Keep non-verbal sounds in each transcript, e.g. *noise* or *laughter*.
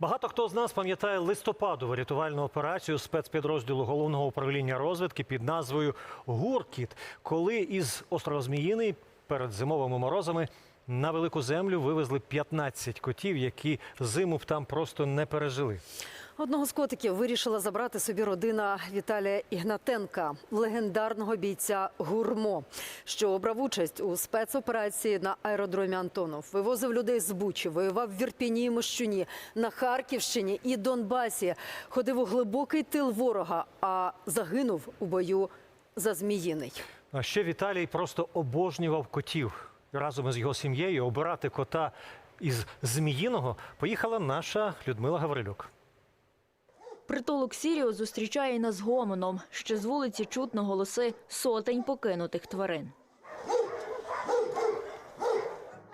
Багато хто з нас пам'ятає листопадову рятувальну операцію спецпідрозділу головного управління розвідки під назвою Гуркіт, коли із острова Зміїний перед зимовими морозами на велику землю вивезли 15 котів, які зиму б там просто не пережили. Одного з котиків вирішила забрати собі родина Віталія Ігнатенка, легендарного бійця Гурмо, що брав участь у спецоперації на аеродромі Антонов. Вивозив людей з Бучі, воював в Вірпіні і Мощуні, на Харківщині і Донбасі. Ходив у глибокий тил ворога, а загинув у бою за Зміїний. А ще Віталій просто обожнював котів. Разом із його сім'єю обирати кота із Зміїного поїхала наша Людмила Гаврилюк. Притулок Сіріо зустрічає нас гомоном. Ще з вулиці чутно голоси сотень покинутих тварин.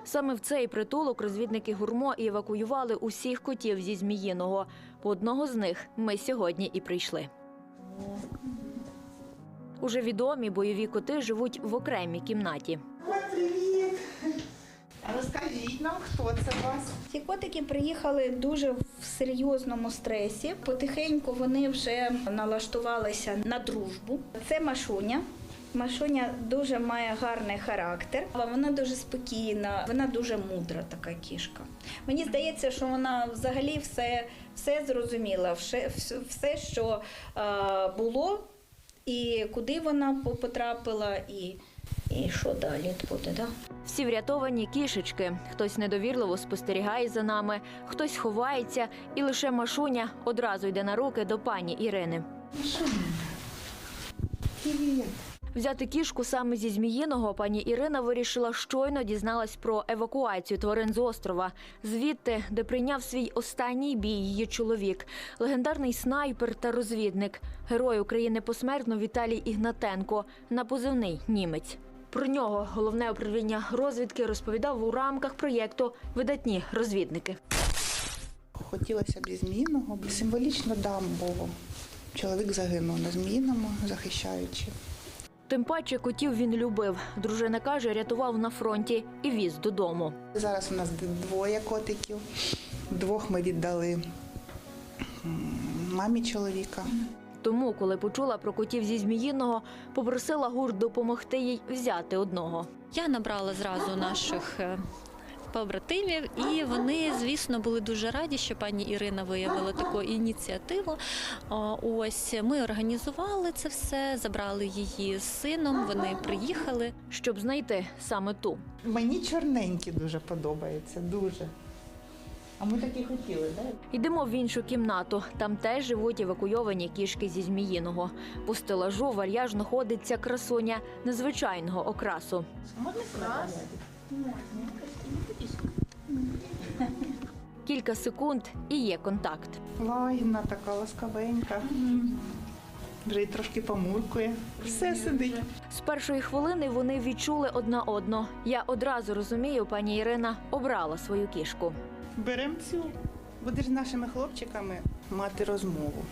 Саме в цей притулок розвідники гурмо евакуювали усіх котів зі Зміїного. По одного з них ми сьогодні і прийшли. Уже відомі бойові коти живуть в окремій кімнаті. Розкажіть нам, хто це вас? Ці котики приїхали дуже в серйозному стресі. Потихеньку вони вже налаштувалися на дружбу. Це Машуня. Машуня дуже має гарний характер, але вона дуже спокійна, вона дуже мудра така кішка. Мені здається, що вона взагалі все, все зрозуміла, все, все що е, було, і куди вона потрапила, і, і що далі буде. Да? Всі врятовані кішечки. Хтось недовірливо спостерігає за нами, хтось ховається, і лише Машуня одразу йде на руки до пані Ірини. Взяти кішку саме зі Зміїного пані Ірина вирішила щойно дізналась про евакуацію тварин з острова. Звідти, де прийняв свій останній бій її чоловік, легендарний снайпер та розвідник, герой України посмертно Віталій Ігнатенко на позивний німець. Про нього головне управління розвідки розповідав у рамках проєкту Видатні розвідники. Хотілося б зі Зміїного, бо символічно дам Богу. Чоловік загинув на Зміїному, захищаючи. Тим паче котів він любив. Дружина каже, рятував на фронті і віз додому. Зараз у нас двоє котиків. Двох ми віддали мамі чоловіка. Тому, коли почула про котів зі Зміїного, попросила гурт допомогти їй взяти одного. Я набрала зразу наших е, побратимів, і вони, звісно, були дуже раді, що пані Ірина виявила таку ініціативу. Ось ми організували це все, забрали її з сином. Вони приїхали. Щоб знайти саме ту. Мені чорненькі дуже подобаються, дуже. А ми такі хотіли, так? Йдемо в іншу кімнату. Там теж живуть евакуйовані кішки зі Зміїного. По стелажу вальяжно ходить ця красуня незвичайного окрасу. Кілька секунд і є контакт. Лагідна така ласкавенька. Вже й трошки помуркує. Все сидить. З першої хвилини вони відчули одна одну. Я одразу розумію, пані Ірина обрала свою кішку. Беремо цю. Будеш з нашими хлопчиками мати розмову.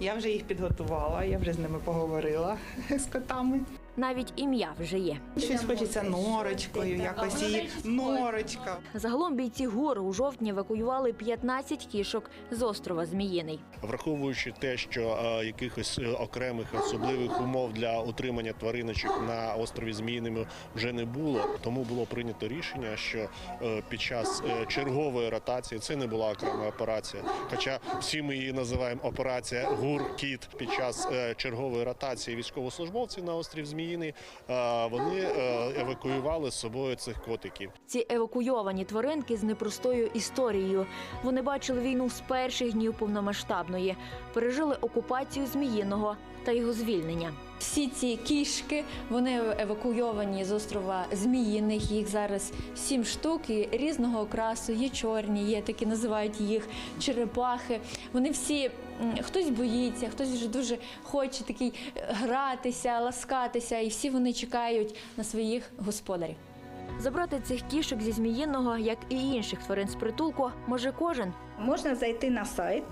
Я вже їх підготувала, я вже з ними поговорила *laughs* з котами. Навіть ім'я вже є. Щось хочеться норочкою, якось її норочка. Загалом бійці ГУР у жовтні евакуювали 15 кішок з острова Зміїний. враховуючи те, що е, якихось е, окремих особливих умов для утримання твариночок на острові Зміїними вже не було. Тому було прийнято рішення, що е, під час е, чергової ротації це не була окрема операція. Хоча всі ми її називаємо операція ГУР-КІТ. Під час е, чергової ротації військовослужбовців на острів Зміїний е, вони е, евакуювали з собою цих котиків. Ці евакуйовані тваринки з непростою історією. Вони бачили війну з перших днів повномасштабної, пережили окупацію Зміїного та його звільнення. Всі ці кішки вони евакуйовані з острова Зміїних. Їх зараз сім штук і різного окрасу. Є чорні, є такі називають їх черепахи. Вони всі хтось боїться, хтось вже дуже хоче такий гратися, ласкатися, і всі вони чекають на своїх господарів. Забрати цих кішок зі Зміїного, як і інших тварин з притулку, може кожен. Можна зайти на сайт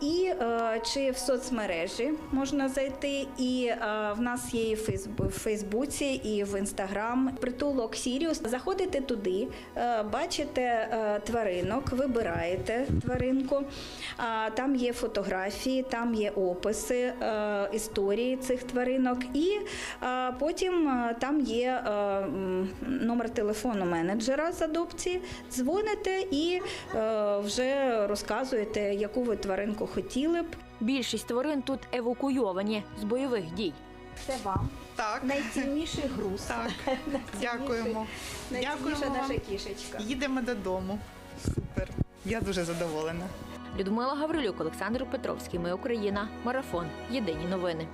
І е, чи в соцмережі можна зайти, і е, в нас є і в Фейсбуці, і в Інстаграм притулок Сіріус. Заходите туди, е, бачите е, тваринок, вибираєте тваринку. А, Там є фотографії, там є описи е, історії цих тваринок, і е, потім е, там є е, номер телефону менеджера з адопції. Дзвоните і е, вже розказуєте, яку ви тваринку хотіли б. Більшість тварин тут евакуйовані з бойових дій. Це вам Так, найцінніший груз. так. *laughs* Дякуємо. Найцінніша Дякуємо наша вам. кішечка. Їдемо додому. Супер. Я дуже задоволена. Людмила Гаврилюк, Олександр Петровський. Ми Україна. Марафон. Єдині новини.